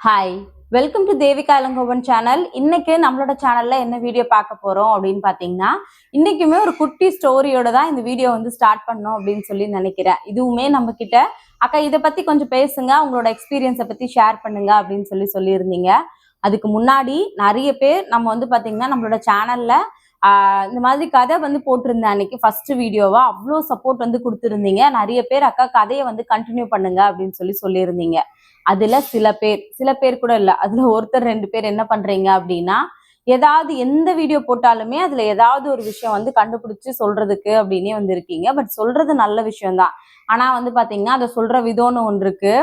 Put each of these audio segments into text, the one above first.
Hi welcome to Devika Ilangovan channel இன்னைக்கு நம்மளோட சேனல்ல என்ன வீடியோ பார்க்க போறோம் அப்படின்னு பாத்தீங்கன்னா இன்னைக்குமே ஒரு குட்டி ஸ்டோரியோட தான் இந்த வீடியோ வந்து ஸ்டார்ட் பண்ணோம் அப்படின்னு சொல்லி நினைக்கிறேன். இதுவுமே நம்ம கிட்ட அக்கா இதை பத்தி கொஞ்சம் பேசுங்க. உங்களோட எக்ஸ்பீரியன்ஸை பத்தி ஷேர் பண்ணுங்க அப்படின்னு சொல்லி சொல்லியிருந்தீங்க. அதுக்கு முன்னாடி நிறைய பேர் நம்ம வந்து பாத்தீங்கன்னா நம்மளோட சேனல்ல இந்த மாதிரி கதை வந்து போட்டிருந்தேன் அன்னைக்கு ஃபர்ஸ்ட் வீடியோவா? அவ்வளோ சப்போர்ட் வந்து கொடுத்துருந்தீங்க. நிறைய பேர் அக்கா கதையை வந்து கண்டினியூ பண்ணுங்க அப்படின்னு சொல்லி சொல்லியிருந்தீங்க. அதுல சில பேர் சில பேர் கூட இல்லை. அதுல ஒருத்தர் ரெண்டு பேர் என்ன பண்றீங்க அப்படின்னா ஏதாவது எந்த வீடியோ போட்டாலுமே அதுல ஏதாவது ஒரு விஷயம் வந்து கண்டுபிடிச்சு சொல்றதுக்கு அப்படின்னே வந்து இருக்கீங்க. பட் சொல்றது நல்ல விஷயம்தான். ஆனா வந்து பாத்தீங்கன்னா அதை சொல்ற விதம்னு ஒன்று இருக்கு.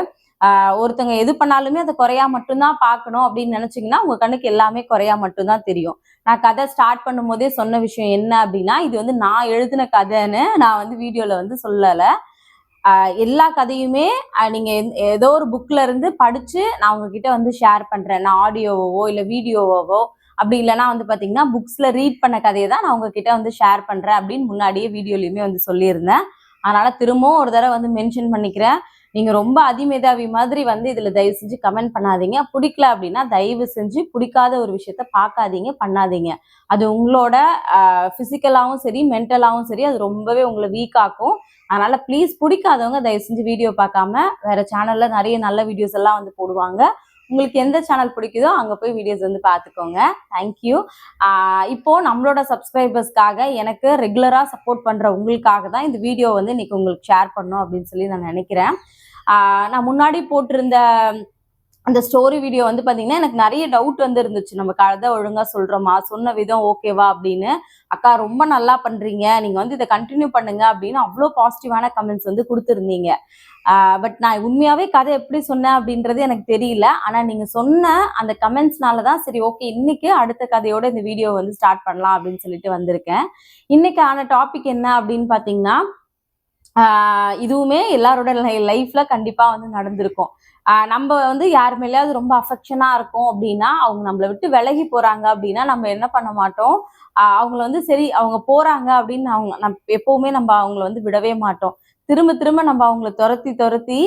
ஒருத்தங்க எது பண்ணாலுமே அதை குறையா மட்டும்தான் பார்க்கணும் அப்படின்னு நினைச்சீங்கன்னா உங்க கண்ணுக்கு எல்லாமே குறையா மட்டும்தான் தெரியும். நான் கதை ஸ்டார்ட் பண்ணும் போதே சொன்ன விஷயம் என்ன அப்படின்னா இது வந்து நான் எழுதின கதைன்னு நான் வந்து வீடியோல வந்து சொல்லலை. ஆஹ் எல்லா கதையுமே நீங்க ஏதோ ஒரு புக்ல இருந்து படிச்சு நான் உங்ககிட்ட வந்து ஷேர் பண்றேன். நான் ஆடியோவோ இல்ல வீடியோவோ அப்படி இல்லைன்னா வந்து பாத்தீங்கன்னா புக்ஸ்ல ரீட் பண்ண கதையை தான் நான் உங்ககிட்ட வந்து ஷேர் பண்றேன் அப்படின்னு முன்னாடியே வீடியோலயுமே வந்து சொல்லியிருந்தேன். அதனால திரும்பவும் ஒரு தடவை வந்து மென்ஷன் பண்ணிக்கிறேன். நீங்க ரொம்ப அதிமேதாவி மாதிரி வந்து இதுல தயவு செஞ்சு கமெண்ட் பண்ணாதீங்க. பிடிக்கல அப்படின்னா தயவு செஞ்சு பிடிக்காத ஒரு விஷயத்த பார்க்காதீங்க பண்ணாதீங்க. அது உங்களோட பிசிக்கலாவும் சரி மென்டலாகவும் சரி அது ரொம்பவே உங்களை வீக் ஆக்கும். அதனால ப்ளீஸ் பிடிக்காதவங்க தயவு செஞ்சு வீடியோ பார்க்காம வேற சேனல்ல நிறைய நல்ல வீடியோஸ் எல்லாம் வந்து போடுவாங்க. உங்களுக்கு எந்த சேனல் பிடிக்குதோ அங்கே போய் வீடியோஸ் வந்து பார்த்துக்கோங்க. தேங்க்யூ இப்போ நம்மளோட சப்ஸ்கிரைபர்ஸ்க்காக எனக்கு ரெகுலராக சப்போர்ட் பண்ணுற உங்களுக்காக தான் இந்த வீடியோ வந்து இன்னைக்கு உங்களுக்கு ஷேர் பண்ணும் அப்படின்னு சொல்லி நான் நினைக்கிறேன். நான் முன்னாடி போட்டிருந்த அந்த ஸ்டோரி வீடியோ வந்து பார்த்தீங்கன்னா எனக்கு நிறைய டவுட் வந்து இருந்துச்சு. நம்ம கதை ஒழுங்காக சொல்கிறோமா சொன்ன விதம் ஓகேவா அப்படின்னு. அக்கா ரொம்ப நல்லா பண்ணுறீங்க நீங்கள் வந்து இதை கண்டினியூ பண்ணுங்க அப்படின்னு அவ்வளோ பாசிட்டிவான கமெண்ட்ஸ் வந்து கொடுத்துருந்தீங்க. பட் நான் உண்மையாகவே கதை எப்படி சொன்னேன் அப்படின்றது எனக்கு தெரியல. ஆனால் நீங்கள் சொன்ன அந்த கமெண்ட்ஸ்னால தான் சரி ஓகே இன்னைக்கு அடுத்த கதையோட இந்த வீடியோ வந்து ஸ்டார்ட் பண்ணலாம் அப்படின்னு சொல்லிட்டு வந்திருக்கேன். இன்றைக்கான டாபிக் என்ன அப்படின்னு பார்த்தீங்கன்னா இதுவுமே எல்லாரோட லைஃப்ல கண்டிப்பா வந்து நடந்திருக்கும். ஆஹ் நம்ம வந்து யார் மேலேயாவது ரொம்ப அஃபெக்ஷனா இருக்கும் அப்படின்னா அவங்க நம்மளை விட்டு விலகி போறாங்க அப்படின்னா நம்ம என்ன பண்ண மாட்டோம்? அவங்கள வந்து சரி அவங்க போறாங்க அப்படின்னு அவங்க எப்பவுமே நம்ம அவங்கள வந்து விடவே மாட்டோம். திரும்ப திரும்ப நம்ம அவங்கள துரத்தி துரத்தி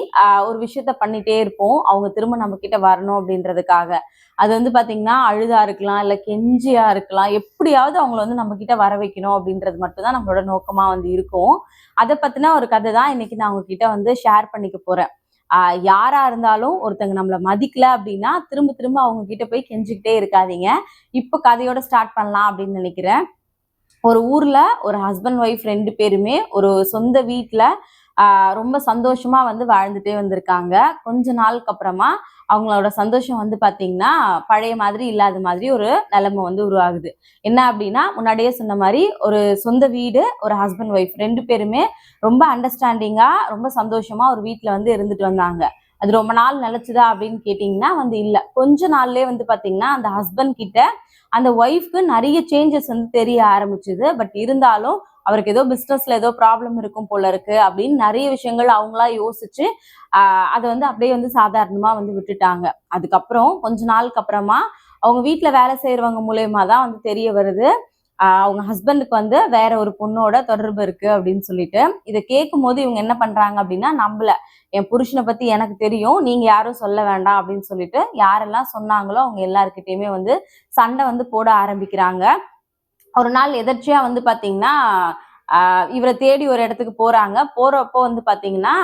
ஒரு விஷயத்த பண்ணிட்டே இருப்போம். அவங்க திரும்ப நம்ம கிட்ட வரணும் அப்படின்றதுக்காக. அது வந்து பாத்தீங்கன்னா அழுதா இருக்கலாம் இல்ல கெஞ்சியா இருக்கலாம் எப்படியாவது அவங்கள வந்து நம்ம கிட்ட வர வைக்கணும் அப்படின்றது மட்டும்தான் நம்மளோட நோக்கமா வந்து இருக்கும். அதை பத்தின ஒரு கதை தான் இன்னைக்கு நான் உங்ககிட்ட வந்து ஷேர் பண்ணிக்க போறேன். ஆஹ் யாரா இருந்தாலும் ஒருத்தங்க நம்மள மதிக்கல அப்படின்னா திரும்ப திரும்ப அவங்க கிட்ட போய் கெஞ்சிக்கிட்டே இருக்காதீங்க. இப்போ கதையோட ஸ்டார்ட் பண்ணலாம் அப்படின்னு நினைக்கிறேன். ஒரு ஊர்ல ஒரு ஹஸ்பண்ட் ஒய்ஃப் ரெண்டு பேருமே ஒரு சொந்த வீட்டில் ரொம்ப சந்தோஷமா வந்து வாழ்ந்துட்டே வந்திருக்காங்க. கொஞ்ச நாளுக்கு அப்புறமா அவங்களோட சந்தோஷம் வந்து பாத்தீங்கன்னா பழைய மாதிரி இல்லாத மாதிரி ஒரு நிலைமை வந்து உருவாகுது. என்ன அப்படின்னா முன்னாடியே சொன்ன மாதிரி ஒரு சொந்த வீடு ஒரு ஹஸ்பண்ட் ஒய்ஃப் ரெண்டு பேருமே ரொம்ப அண்டர்ஸ்டாண்டிங்கா ரொம்ப சந்தோஷமா ஒரு வீட்டில் வந்து இருந்துட்டு வந்தாங்க. அது ரொம்ப நாள் நிலச்சுதா அப்படின்னு கேட்டிங்கன்னா வந்து இல்லை. கொஞ்ச நாள்லேயே வந்து பார்த்தீங்கன்னா அந்த ஹஸ்பண்ட் கிட்ட அந்த ஒய்ஃப்க்கு நிறைய சேஞ்சஸ் வந்து தெரிய ஆரம்பிச்சுது. பட் இருந்தாலும் அவருக்கு ஏதோ பிஸ்னஸ்ல ஏதோ ப்ராப்ளம் இருக்கும் போல இருக்கு அப்படின்னு நிறைய விஷயங்கள் அவங்களா யோசிச்சு ஆஹ் அதை வந்து அப்படியே வந்து சாதாரணமா வந்து விட்டுட்டாங்க. அதுக்கப்புறம் கொஞ்ச நாளுக்கு அப்புறமா அவங்க வீட்டில் வேலை செய்யறவங்க மூலயமா தான் வந்து தெரிய வருது. அவங்க ஹஸ்பண்டுக்கு வந்து வேற ஒரு பொண்ணோட தொடர்பு இருக்கு அப்படின்னு சொல்லிட்டு இதை கேட்கும் போது இவங்க என்ன பண்றாங்க அப்படின்னா நம்மள என் புருஷனை பத்தி எனக்கு தெரியும் நீங்க யாரும் சொல்ல வேண்டாம் அப்படின்னு சொல்லிட்டு யாரெல்லாம் சொன்னாங்களோ அவங்க எல்லாருக்கிட்டையுமே வந்து சண்டை வந்து போட ஆரம்பிக்கிறாங்க. ஒரு நாள் எதர்ச்சியா வந்து பாத்தீங்கன்னா ஆஹ் இவரை தேடி ஒரு இடத்துக்கு போறாங்க. போறப்போ வந்து பாத்தீங்கன்னா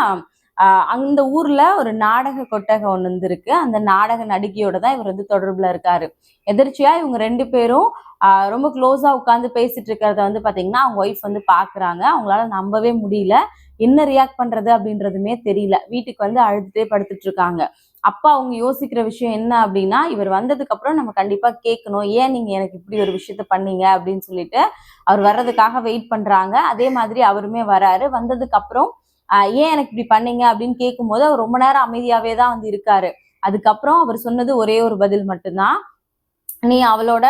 அந்த ஊர்ல ஒரு நாடக கொட்டகை ஒன்று வந்து அந்த நாடக நடிகையோட தான் இவர் வந்து தொடர்புல இருக்காரு. எதிர்ச்சியா இவங்க ரெண்டு பேரும் ரொம்ப க்ளோஸா உட்காந்து பேசிட்டு இருக்கிறத வந்து பாத்தீங்கன்னா அவங்க ஒய்ஃப் வந்து பாக்குறாங்க. அவங்களால நம்பவே முடியல. என்ன ரியாக்ட் பண்றது அப்படின்றதுமே தெரியல. வீட்டுக்கு வந்து அழுதுட்டே படுத்துட்டு இருக்காங்க. அப்பா அவங்க யோசிக்கிற விஷயம் என்ன அப்படின்னா இவர் வந்ததுக்கு அப்புறம் நம்ம கண்டிப்பா கேட்கணும். ஏன் நீங்க எனக்கு இப்படி ஒரு விஷயத்த பண்ணீங்க அப்படின்னு சொல்லிட்டு அவர் வர்றதுக்காக வெயிட் பண்றாங்க. அதே மாதிரி அவருமே வராரு. வந்ததுக்கு அப்புறம் ஏன் எனக்கு இப்படி பண்ணீங்க? அப்படின்னு கேட்கும்போது அவர் ரொம்ப நேரம் அமைதியாவே தான் வந்து இருக்காரு. அதுக்கப்புறம் அவர் சொன்னது ஒரே ஒரு பதில் மட்டும்தான். நீ அவளோட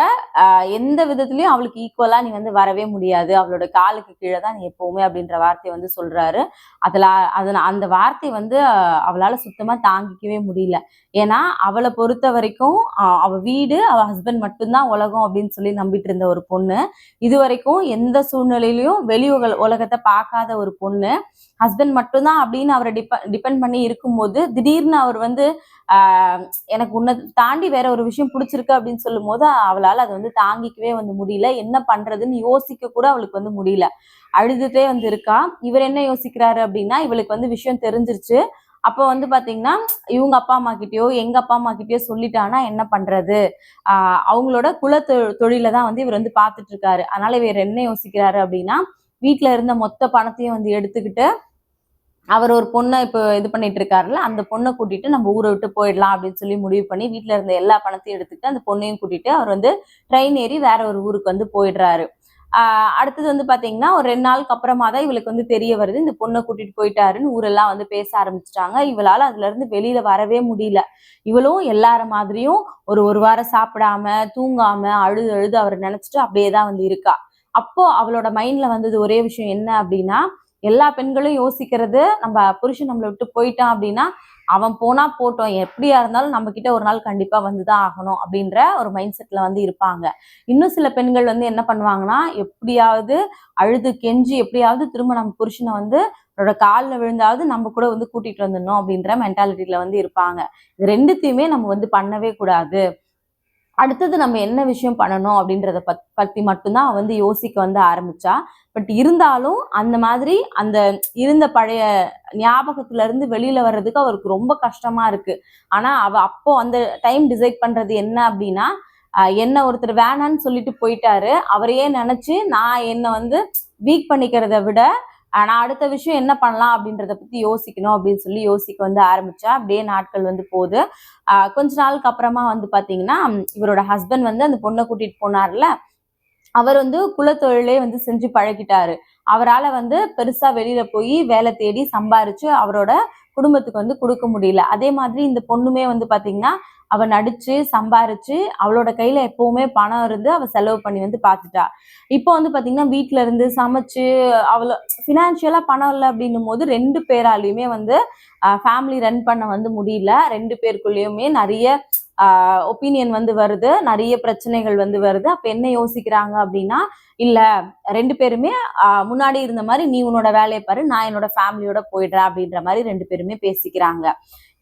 எந்த விதத்துலயும் அவளுக்கு ஈக்குவலா நீ வந்து வரவே முடியாது. அவளோட காலுக்கு கீழே தான் நீ எப்பவுமே அப்படின்ற வார்த்தையை வந்து சொல்றாரு. அதுல அதுல அந்த வார்த்தை வந்து அவளால சுத்தமா தாங்கிக்கவே முடியல. ஏன்னா அவளை பொறுத்த வரைக்கும் அவ வீடு அவ ஹஸ்பண்ட் மட்டும்தான் உலகம் அப்படின்னு சொல்லி நம்பிட்டு இருந்த ஒரு பொண்ணு. இது வரைக்கும் எந்த சூழ்நிலையிலயும் வெளி உக உலகத்தை பார்க்காத ஒரு பொண்ணு. ஹஸ்பண்ட் மட்டும்தான் அப்படின்னு அவரை டிப டிபெண்ட் பண்ணி இருக்கும்போது திடீர்னு அவர் வந்து எனக்கு உன்னை தாண்டி வேற ஒரு விஷயம் பிடிச்சிருக்கு அப்படின்னு சொல்லும் போது அவளால அது வந்து தாங்கிக்கவே வந்து முடியல. என்ன பண்றதுன்னு யோசிக்க கூட அவளுக்கு வந்து முடியல. அழுதுட்டே வந்து இருக்கா. இவர் என்ன யோசிக்கிறாரு அப்படின்னா இவளுக்கு வந்து விஷயம் தெரிஞ்சிருச்சு. அப்போ வந்து பாத்தீங்கன்னா இவங்க அப்பா அம்மா கிட்டயோ எங்க அப்பா அம்மா கிட்டயோ சொல்லிட்டானா என்ன பண்றது? ஆஹ் அவங்களோட குல தொ- தொழிலை தான் வந்து இவர் வந்து பார்த்துட்டு இருக்காரு. அதனால இவர் என்ன யோசிக்கிறாரு அப்படின்னா வீட்டுல இருந்த மொத்த பணத்தையும் வந்து எடுத்துக்கிட்டு அவர் ஒரு பொண்ணை இப்போ இது பண்ணிட்டு இருக்காருல்ல அந்த பொண்ணை கூட்டிட்டு நம்ம ஊரை விட்டு போயிடலாம் அப்படின்னு சொல்லி முடிவு பண்ணி வீட்டில் இருந்த எல்லா பணத்தையும் எடுத்துட்டு அந்த பொண்ணையும் கூட்டிட்டு அவர் வந்து ட்ரெயின் ஏறி வேற ஒரு ஊருக்கு வந்து போயிடுறாரு. ஆஹ் அடுத்தது வந்து பாத்தீங்கன்னா ஒரு ரெண்டு நாளுக்கு அப்புறமா தான் இவளுக்கு வந்து தெரிய வருது இந்த பொண்ணை கூட்டிட்டு போயிட்டாருன்னு ஊரெல்லாம் வந்து பேச ஆரம்பிச்சிட்டாங்க. இவளால அதுல இருந்து வெளியில வரவே முடியல. இவளும் எல்லார மாதிரியும் ஒரு ஒரு வாரம் சாப்பிடாம தூங்காம அழுது அழுது அவரை நினைச்சிட்டு அப்படியே தான் வந்து இருக்கா. அப்போ அவளோட மைண்ட்ல வந்தது ஒரே விஷயம் என்ன அப்படின்னா எல்லா பெண்களும் யோசிக்கிறது நம்ம புருஷன் நம்மளை விட்டு போயிட்டான் அப்படின்னா அவன் போனா போட்டோம். எப்படியா இருந்தாலும் நம்ம கிட்ட ஒரு நாள் கண்டிப்பா வந்துதான் ஆகணும் அப்படின்ற ஒரு மைண்ட் செட்ல வந்து இருப்பாங்க. இன்னும் சில பெண்கள் வந்து என்ன பண்ணுவாங்கன்னா எப்படியாவது அழுது கெஞ்சி எப்படியாவது திரும்ப நம்ம புருஷனை வந்து அவரோட காலில் விழுந்தாவது நம்ம கூட வந்து கூட்டிட்டு வந்துடணும் அப்படின்ற மென்டாலிட்டியில வந்து இருப்பாங்க. இது ரெண்டுத்தையுமே நம்ம வந்து பண்ணவே கூடாது. அடுத்தது நம்ம என்ன விஷயம் பண்ணணும் அப்படின்றத பத் பற்றி மட்டும்தான் வந்து யோசிக்க வந்து ஆரம்பிச்சா. பட் இருந்தாலும் அந்த மாதிரி அந்த இருந்த பழைய ஞாபகத்துல இருந்து வெளியில வர்றதுக்கு அவருக்கு ரொம்ப கஷ்டமா இருக்கு. ஆனா அவ அப்போ அந்த டைம் டிசைட் பண்றது என்ன அப்படின்னா என்ன ஒருத்தர் வேணான்னு சொல்லிட்டு போயிட்டாரு. அவரையே நினைச்சு நான் என்ன வந்து வீக் பண்ணிக்கிறத விட நான் அடுத்த விஷயம் என்ன பண்ணலாம் அப்படின்றத பத்தி யோசிக்கணும் அப்படின்னு சொல்லி யோசிக்க வந்து ஆரம்பிச்சா அப்படியே நாட்கள் வந்து போகுது. கொஞ்ச நாளுக்கு அப்புறமா வந்து பாத்தீங்கன்னா இவரோட ஹஸ்பண்ட் வந்து அந்த பொண்ணை கூட்டிட்டு போனார்ல. அவர் வந்து குலத்தொழிலே வந்து செஞ்சு பழகிட்டாரு. அவரால வந்து பெருசா வெளியில போய் வேலை தேடி சம்பாரிச்சு அவரோட குடும்பத்துக்கு வந்து கொடுக்க முடியல. அதே மாதிரி இந்த பொண்ணுமே வந்து பாத்தீங்கன்னா அவ நடிச்சு சம்பாரிச்சு அவளோட கையில எப்பவுமே பணம் இருந்து அவ செலவு பண்ணி வந்து பார்த்துட்டா இப்போ வந்து பாத்தீங்கன்னா வீட்ல இருந்து சமைச்சு அவளோ ஃபினான்ஷியலாக பணம் இல்லை அப்படின்னும் போது ரெண்டு பேராலையுமே வந்து ஃபேமிலி ரன் பண்ண வந்து முடியல. ரெண்டு பேருக்குள்ளேயுமே நிறைய ஒப்பீனியன் வந்து வருது. நிறைய பிரச்சனைகள் வந்து வருது. அப்ப என்ன யோசிக்கிறாங்க அப்படின்னா இல்ல ரெண்டு பேருமே முன்னாடி இருந்த மாதிரி நீ உன்னோட வேலையை பாரு நான் என்னோட ஃபேமிலியோட போயிடுறேன் அப்படின்ற மாதிரி ரெண்டு பேருமே பேசிக்கிறாங்க.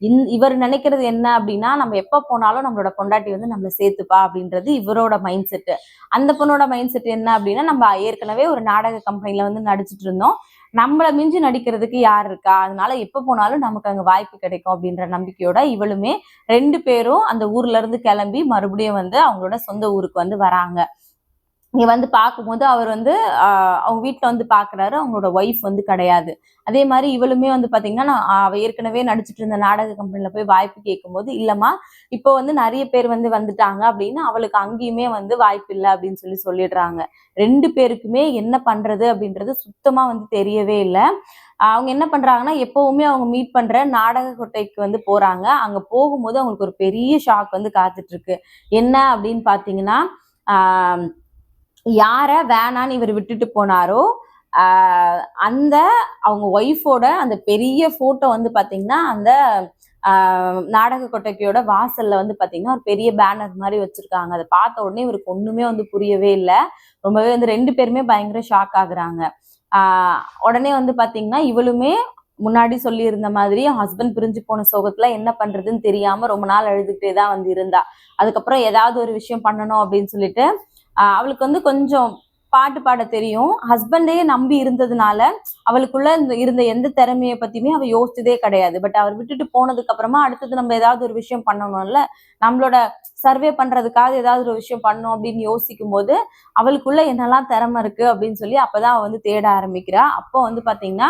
இந் இவர் நினைக்கிறது என்ன அப்படின்னா நம்ம எப்ப போனாலும் நம்மளோட பொண்டாட்டி வந்து நம்மள சேர்த்துப்பா அப்படின்றது இவரோட மைண்ட் செட்டு அந்த பொண்ணோட மைண்ட் செட் என்ன அப்படின்னா நம்ம ஏற்கனவே ஒரு நாடக கம்பெனில வந்து நடிச்சிட்டு இருந்தோம். நம்மள மிஞ்சி நடிக்கிறதுக்கு யார் இருக்கா? அதனால எப்ப போனாலும் நமக்கு அங்க வாய்ப்பு கிடைக்கும் அப்படின்ற நம்பிக்கையோட இவளுமே ரெண்டு பேரும் அந்த ஊர்ல இருந்து கிளம்பி மறுபடியும் வந்து அவங்களோட சொந்த ஊருக்கு வந்து வராங்க. இங்கே வந்து பார்க்கும்போது அவர் வந்து அவங்க வீட்டில் வந்து பார்க்குறாரு அவங்களோட ஒய்ஃப் வந்து கிடையாது. அதே மாதிரி இவளுமே வந்து பார்த்தீங்கன்னா நான் அவ ஏற்கனவே நடிச்சிட்டு இருந்த நாடக கம்பெனியில் போய் வாய்ப்பு கேட்கும்போது இல்லைம்மா இப்போ வந்து நிறைய பேர் வந்து வந்துட்டாங்க அப்படின்னு அவளுக்கு அங்கேயுமே வந்து வாய்ப்பு இல்லை அப்படின்னு சொல்லி சொல்லிடுறாங்க. ரெண்டு பேருக்குமே என்ன பண்ணுறது அப்படின்றது சுத்தமாக வந்து தெரியவே இல்லை. அவங்க என்ன பண்ணுறாங்கன்னா எப்போவுமே அவங்க மீட் பண்ணுற நாடக கொட்டைக்கு வந்து போகிறாங்க அங்கே போகும்போது அவங்களுக்கு ஒரு பெரிய ஷாக் வந்து காத்துட்ருக்கு என்ன அப்படின்னு பார்த்தீங்கன்னா யார வேணான்னு இவர் விட்டுட்டு போனாரோ அந்த அவங்க ஒய்ஃபோட அந்த பெரிய போட்டோ வந்து பாத்தீங்கன்னா அந்த நாடக கொட்டகையோட வாசல்ல வந்து பாத்தீங்கன்னா ஒரு பெரிய பேனர் மாதிரி வச்சிருக்காங்க. அதை பார்த்த உடனே இவருக்கு ஒண்ணுமே வந்து புரியவே இல்லை. ரொம்பவே வந்து ரெண்டு பேருமே பயங்கர ஷாக் ஆகுறாங்க. ஆஹ் உடனே வந்து பாத்தீங்கன்னா இவளுமே முன்னாடி சொல்லி இருந்த மாதிரி ஹஸ்பண்ட் பிரிஞ்சு போன சோகத்துல என்ன பண்றதுன்னு தெரியாம ரொம்ப நாள் அழுதுகிட்டே தான் வந்து இருந்தா. அதுக்கப்புறம் ஏதாவது ஒரு விஷயம் பண்ணணும் அப்படின்னு சொல்லிட்டு அவளுக்கு வந்து கொஞ்சம் பாட்டு பாட தெரியும். ஹஸ்பண்டையே நம்பி இருந்ததுனால அவளுக்குள்ள இந்த- இருந்த எந்த திறமையை பத்தியுமே அவ யோசிச்சதே கிடையாது. பட் அவர் விட்டுட்டு போனதுக்கு அப்புறமா அடுத்தது நம்ம ஏதாவது ஒரு விஷயம் பண்ணணும்ல நம்மளோட சர்வே பண்றதுக்காக ஏதாவது ஒரு விஷயம் பண்ணும் அப்படின்னு யோசிக்கும் போது அவளுக்குள்ள என்னெல்லாம் திறமை இருக்கு அப்படின்னு சொல்லி அப்பதான் அவ வந்து தேட ஆரம்பிக்கிறா. அப்போ வந்து பாத்தீங்கன்னா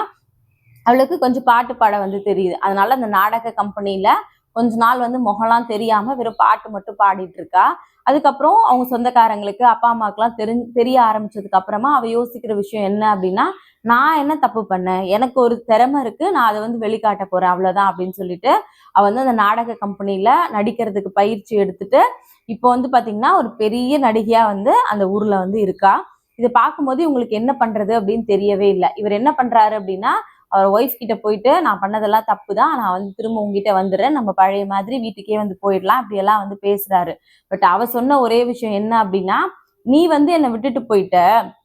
அவளுக்கு கொஞ்சம் பாட்டு பாட வந்து தெரியுது. அதனால அந்த நாடக கம்பெனில கொஞ்ச நாள் வந்து முகம்லாம் தெரியாம வெறும் பாட்டு மட்டும் பாடிட்டு இருக்கா. அதுக்கப்புறம் அவங்க சொந்தக்காரங்களுக்கு அப்பா அம்மாக்கெல்லாம் தெரி தெரிய ஆரம்பிச்சதுக்கு அப்புறமா அவ யோசிக்கிற விஷயம் என்ன அப்படின்னா நான் என்ன தப்பு பண்ணேன்? எனக்கு ஒரு திறமை இருக்கு நான் அதை வந்து வெளிக்காட்ட போறேன் அவ்வளவுதான் அப்படின்னு சொல்லிட்டு அவ வந்து அந்த நாடக கம்பெனியில நடிக்கிறதுக்கு பயிற்சி எடுத்துட்டு இப்போ வந்து பாத்தீங்கன்னா ஒரு பெரிய நடிகையா வந்து அந்த ஊர்ல வந்து இருக்கா. இதை பார்க்கும்போது இவங்களுக்கு என்ன பண்றது அப்படின்னு தெரியவே இல்லை. இவர் என்ன பண்றாரு அப்படின்னா அவர் ஒய்ஃப் கிட்ட போயிட்டு நான் பண்ணதெல்லாம் தப்பு தான் நான் வந்து திரும்ப உங்ககிட்ட வந்துடுறேன். நம்ம பழைய மாதிரி வீட்டுக்கே வந்து போயிடலாம். அப்படியெல்லாம் வந்து பேசுறாரு. பட் அவ சொன்ன ஒரே விஷயம் என்ன அப்படின்னா நீ வந்து என்னை விட்டுட்டு போயிட்ட.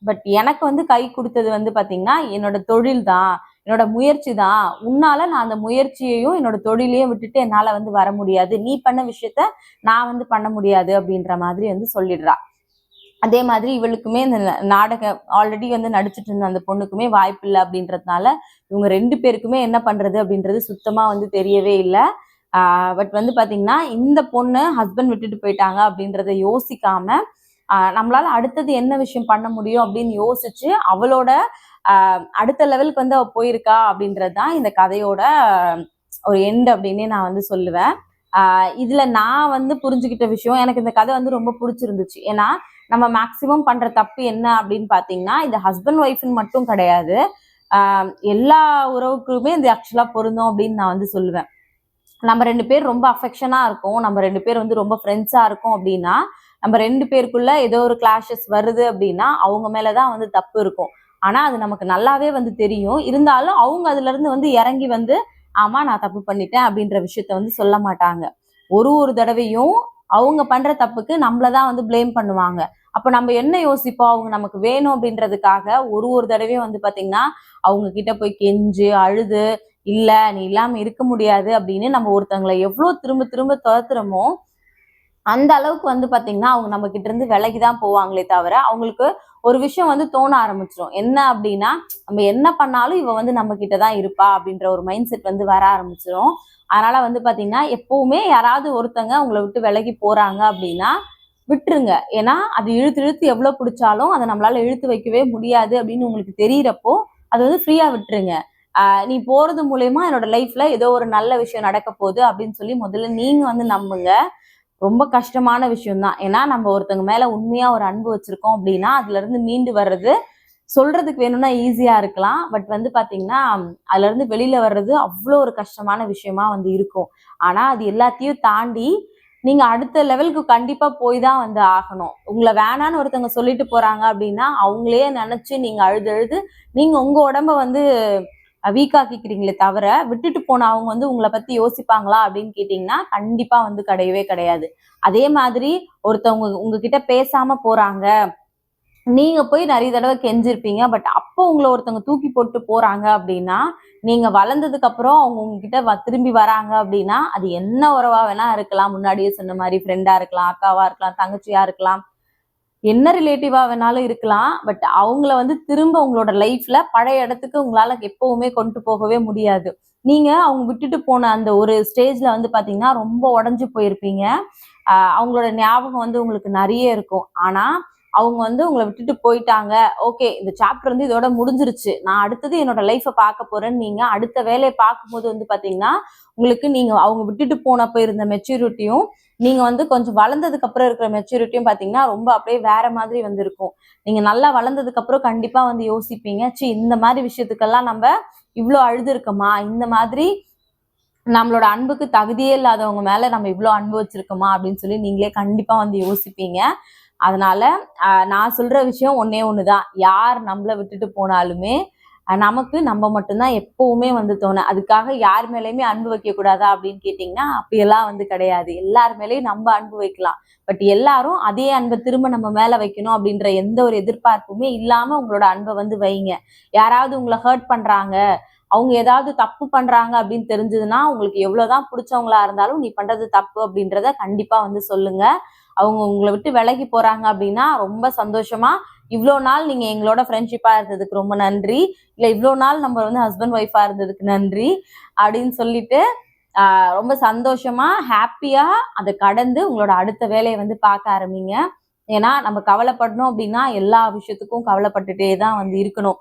பட் எனக்கு வந்து கை கொடுத்தது வந்து பாத்தீங்கன்னா என்னோட தொழில் தான். என்னோட முயற்சி தான். உன்னால நான் அந்த முயற்சியையும் என்னோட தொழிலையும் விட்டுட்டு என்னால வந்து வர முடியாது. நீ பண்ண விஷயத்த நான் வந்து பண்ண முடியாது. அப்படின்ற மாதிரி வந்து சொல்லிடுறா. அதே மாதிரி இவளுக்குமே இந்த ந- நாடகம் ஆல்ரெடி வந்து நடிச்சிட்டு இருந்த அந்த பொண்ணுக்குமே வாய்ப்பு இல்லை அப்படின்றதுனால இவங்க ரெண்டு பேருக்குமே என்ன பண்றது அப்படின்றது சுத்தமா வந்து தெரியவே இல்லை. பட் வந்து பாத்தீங்கன்னா இந்த பொண்ணு ஹஸ்பண்ட் விட்டுட்டு போயிட்டாங்க அப்படின்றத யோசிக்காம நம்மளால அடுத்தது என்ன விஷயம் பண்ண முடியும் அப்படின்னு யோசிச்சு அவளோட அடுத்த லெவலுக்கு வந்து அவ போயிருக்கா அப்படின்றது தான் இந்த கதையோட ஒரு எண்ட் அப்படின்னே நான் வந்து சொல்லுவேன். ஆஹ் இதுல நான் வந்து புரிஞ்சுக்கிட்ட விஷயம் எனக்கு இந்த கதை வந்து ரொம்ப பிடிச்சிருந்துச்சு. ஏன்னா நம்ம மேக்சிமம் பண்ற தப்பு என்ன அப்படின்னு பாத்தீங்கன்னா இது ஹஸ்பண்ட் ஒய்ஃப்னு மட்டும் கிடையாது. எல்லா உறவுக்குமே இது ஆக்சுவலா பொருந்தும் அப்படின்னு நான் வந்து சொல்லுவேன். நம்ம ரெண்டு பேர் ரொம்ப அஃபெக்ஷனா இருக்கும். நம்ம ரெண்டு பேர் வந்து ரொம்ப ஃப்ரெண்ட்ஸா இருக்கும் அப்படின்னா நம்ம ரெண்டு பேருக்குள்ள ஏதோ ஒரு கிளாஷஸ் வருது அப்படின்னா அவங்க மேலதான் வந்து தப்பு இருக்கும். ஆனா அது நமக்கு நல்லாவே வந்து தெரியும். இருந்தாலும் அவங்க அதுல இருந்து வந்து இறங்கி வந்து ஆமா நான் தப்பு பண்ணிட்டேன் அப்படின்ற விஷயத்த வந்து சொல்ல மாட்டாங்க. ஒரு ஒரு தடவையும் அவங்க பண்ற தப்புக்கு நம்மளதான் வந்து ப்ளேம் பண்ணுவாங்க. அப்ப நம்ம என்ன யோசிப்போம்? அவங்க நமக்கு வேணும் அப்படின்றதுக்காக ஒரு ஒரு தடவையும் வந்து பாத்தீங்கன்னா அவங்க கிட்ட போய் கெஞ்சு அழுது இல்ல நீ இல்லாம இருக்க முடியாது அப்படின்னு நம்ம ஒருத்தவங்களை எவ்வளவு திரும்ப திரும்ப துரத்துறோமோ அந்த அளவுக்கு வந்து பாத்தீங்கன்னா அவங்க நம்ம கிட்ட இருந்து விலகி தான் போவாங்களே தவிர அவங்களுக்கு ஒரு விஷயம் வந்து தோண ஆரம்பிச்சிடும் என்ன அப்படின்னா நம்ம என்ன பண்ணாலும் இவ வந்து நம்ம கிட்ட தான் இருப்பா அப்படின்ற ஒரு மைண்ட் செட் வந்து வர ஆரம்பிச்சிடும் அதனால வந்து பாத்தீங்கன்னா எப்பவுமே யாராவது ஒருத்தங்க உங்களை விட்டு விலகி போறாங்க அப்படின்னா விட்டுருங்க. ஏன்னா அது இழுத்து இழுத்து எவ்வளவு பிடிச்சாலும் அதை நம்மளால இழுத்து வைக்கவே முடியாது அப்படின்னு உங்களுக்கு தெரியறப்போ அது வந்து ஃப்ரீயா விட்டுருங்க. நீ போறது மூலயமா என்னோட லைஃப்ல ஏதோ ஒரு நல்ல விஷயம் நடக்க போகுது அப்படின்னு சொல்லி முதல்ல நீங்க வந்து நம்புங்க. ரொம்ப கஷ்டமான விஷயம் தான் ஏன்னா நம்ம ஒருத்தங்க மேல உண்மையா ஒரு அன்பு வச்சிருக்கோம் அப்படின்னா அதுல இருந்து மீண்டு வர்றது சொல்றதுக்கு வேணும்னா ஈஸியா இருக்கலாம். பட் வந்து பாத்தீங்கன்னா அதுல இருந்து வெளியில வர்றது அவ்வளோ ஒரு கஷ்டமான விஷயமா வந்து இருக்கும். ஆனா அது எல்லாத்தையும் தாண்டி நீங்க அடுத்த லெவலுக்கு கண்டிப்பா போய் தான் வந்து ஆகணும். உங்களை வேணான்னு ஒருத்தவங்க சொல்லிட்டு போறாங்க அப்படின்னா அவங்களே நினைச்சு நீங்க அழுது அழுது நீங்க உங்க உடம்ப வந்து வீக்காக்கிக்கிறீங்களே தவிர விட்டுட்டு போன அவங்க வந்து உங்களை பத்தி யோசிப்பாங்களா அப்படின்னு கேட்டீங்கன்னா கண்டிப்பா வந்து கிடையவே கிடையாது. அதே மாதிரி ஒருத்தவங்க உங்ககிட்ட பேசாம போறாங்க நீங்க போய் நிறைய தடவை கெஞ்சிருப்பீங்க பட் அப்போ உங்களை ஒருத்தவங்க தூக்கி போட்டு போறாங்க அப்படின்னா நீங்க வளர்ந்ததுக்கு அப்புறம் அவங்க உங்ககிட்ட வ- திரும்பி வராங்க அப்படின்னா அது என்ன உறவா வேணா இருக்கலாம். முன்னாடியே சொன்ன மாதிரி ஃப்ரெண்டா இருக்கலாம் அக்காவா இருக்கலாம் தங்கச்சியா இருக்கலாம். என்ன ரிலேட்டிவா வேணாலும் இருக்கலாம் பட் அவங்கள வந்து திரும்ப உங்களோட லைஃப்ல பழைய இடத்துக்கு உங்களால எப்பவுமே கொண்டு போகவே முடியாது. நீங்க அவங்க விட்டுட்டு போன அந்த ஒரு ஸ்டேஜ்ல வந்து பாத்தீங்கன்னா ரொம்ப உடஞ்சு போயிருப்பீங்க. அவங்களோட ஞாபகம் வந்து உங்களுக்கு நிறைய இருக்கும். ஆனா அவங்க வந்து உங்களை விட்டுட்டு போயிட்டாங்க. ஓகே இந்த சாப்டர் வந்து இதோட முடிஞ்சிருச்சு. நான் அடுத்தது என்னோட லைஃப்பை பார்க்க போறேன்னு நீங்க அடுத்த வேலையை பார்க்கும்போது வந்து பாத்தீங்கன்னா உங்களுக்கு நீங்க அவங்க விட்டுட்டு போனப்ப இருந்த மெச்சூரிட்டியும் நீங்க வந்து கொஞ்சம் வளர்ந்ததுக்கு அப்புறம் இருக்கிற மெச்சூரிட்டியும் பாத்தீங்கன்னா ரொம்ப அப்படியே வேற மாதிரி வந்து இருக்கும் நீங்க நல்லா வளர்ந்ததுக்கு அப்புறம் கண்டிப்பா வந்து யோசிப்பீங்க சி இந்த மாதிரி விஷயத்துக்கெல்லாம் நம்ம இவ்வளோ அழுது இருக்கோமா இந்த மாதிரி நம்மளோட அன்புக்கு தகுதியே இல்லாதவங்க மேல நம்ம இவ்வளோ அன்பு வச்சிருக்கோமா? அப்படின்னு சொல்லி நீங்களே கண்டிப்பா வந்து யோசிப்பீங்க. அதனால நான் சொல்ற விஷயம் ஒன்னே ஒண்ணுதான். யார் நம்மள விட்டுட்டு போனாலுமே நமக்கு நம்ம மட்டும்தான் எப்பவுமே வந்து தோணும். அதுக்காக யார் மேலேயுமே அன்பு வைக்க கூடாதா அப்படின்னு கேட்டிங்கன்னா அப்படியெல்லாம் வந்து கிடையாது. எல்லார் மேலேயும் நம்ம அன்பு வைக்கலாம். பட் எல்லாரும் அதே அன்பை திரும்ப நம்ம மேல வைக்கணும் அப்படின்ற எந்த ஒரு எதிர்பார்ப்புமே இல்லாம உங்களோட அன்பை வந்து வைங்க. யாராவது உங்களை ஹர்ட் பண்றாங்க அவங்க ஏதாவது தப்பு பண்றாங்க அப்படின்னு தெரிஞ்சதுன்னா உங்களுக்கு எவ்வளவுதான் பிடிச்சவங்களா இருந்தாலும் நீ பண்றது தப்பு அப்படின்றத கண்டிப்பா வந்து சொல்லுங்க. அவங்க உங்களை விட்டு விலகி போறாங்க அப்படின்னா ரொம்ப சந்தோஷமா இவ்வளோ நாள் நீங்க எங்களோட ஃப்ரெண்ட்ஷிப்பா இருந்ததுக்கு ரொம்ப நன்றி. இல்ல இவ்வளோ நாள் நம்ம வந்து ஹஸ்பண்ட் ஒய்ஃபா இருந்ததுக்கு நன்றி அப்படின்னு சொல்லிட்டு ரொம்ப சந்தோஷமா ஹாப்பியா அதை கடந்து உங்களோட அடுத்த வேலையை வந்து பார்க்க ஆரம்பிங்க. ஏன்னா நம்ம கவலைப்படணும் அப்படின்னா எல்லா விஷயத்துக்கும் கவலைப்பட்டுட்டே தான் வந்து இருக்கணும்.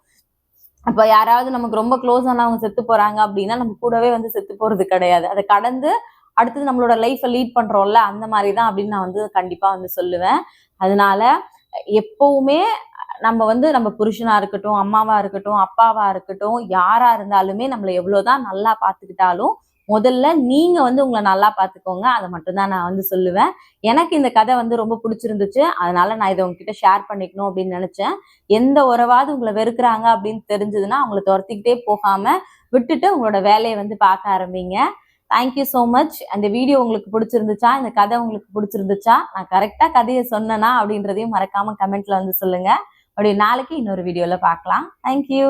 அப்ப யாராவது நமக்கு ரொம்ப க்ளோஸ் ஆனவங்க செத்து போறாங்க அப்படின்னா நம்ம கூடவே வந்து செத்து போறது கிடையாது. அதை கடந்து அடுத்தது நம்மளோட லைஃப்பை லீட் பண்றோம்ல அந்த மாதிரி தான் அப்படின்னு நான் வந்து கண்டிப்பா வந்து சொல்லுவேன். அதனால எப்பவுமே நம்ம வந்து நம்ம புருஷனா இருக்கட்டும் அம்மாவா இருக்கட்டும் அப்பாவா இருக்கட்டும் யாரா இருந்தாலுமே நம்மளை எவ்வளவுதான் நல்லா பார்த்துக்கிட்டாலும் முதல்ல நீங்க வந்து உங்களை நல்லா பார்த்துக்கோங்க. அதை மட்டும்தான் நான் வந்து சொல்லுவேன். எனக்கு இந்த கதை வந்து ரொம்ப பிடிச்சிருந்துச்சு. அதனால நான் இதை உங்ககிட்ட ஷேர் பண்ணிக்கணும் அப்படின்னு நினைச்சேன். எந்த உறவாவது உங்களை வெறுக்கிறாங்க அப்படின்னு தெரிஞ்சதுன்னா அவங்கள துரத்திக்கிட்டே போகாம விட்டுட்டு உங்களோட வேலையை வந்து பார்க்க ஆரம்பிங்க. தேங்க்யூ ஸோ மச் அந்த வீடியோ உங்களுக்கு பிடிச்சிருந்துச்சா? இந்த கதை உங்களுக்கு பிடிச்சிருந்துச்சா? நான் கரெக்டாக கதையை சொன்னேனா அப்படின்றதையும் மறக்காம கமெண்ட்ல வந்து சொல்லுங்க. அப்படி நாளைக்கு இன்னொரு வீடியோவில் பார்க்கலாம். தேங்க்யூ